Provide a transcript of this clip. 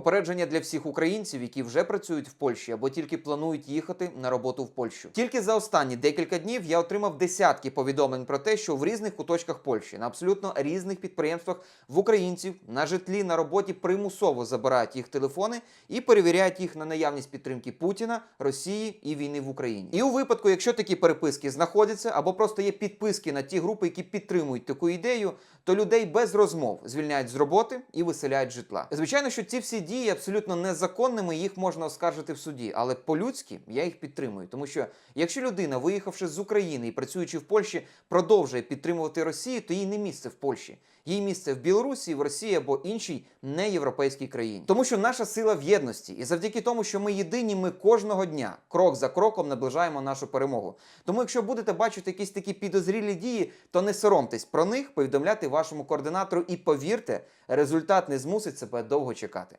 Попередження для всіх українців, які вже працюють в Польщі або тільки планують їхати на роботу в Польщу. Тільки за останні декілька днів я отримав десятки повідомлень про те, що в різних куточках Польщі на абсолютно різних підприємствах в українців на житлі на роботі примусово забирають їх телефони і перевіряють їх на наявність підтримки Путіна, Росії і війни в Україні. І у випадку, якщо такі переписки знаходяться або просто є підписки на ті групи, які підтримують таку ідею, то людей без розмов звільняють з роботи і виселяють житла. Звичайно, що ці всі дії абсолютно незаконними, їх можна оскаржити в суді, але по-людськи я їх підтримую, тому що якщо людина, виїхавши з України і працюючи в Польщі, продовжує підтримувати Росію, то їй не місце в Польщі. Їй місце в Білорусі, в Росії або іншій неєвропейській країні. Тому що наша сила в єдності, і завдяки тому, що ми єдині, ми кожного дня, крок за кроком, наближаємо нашу перемогу. Тому, якщо будете бачити якісь такі підозрілі дії, то не соромтесь про них, повідомляти вашому координатору і повірте, результат не змусить себе довго чекати.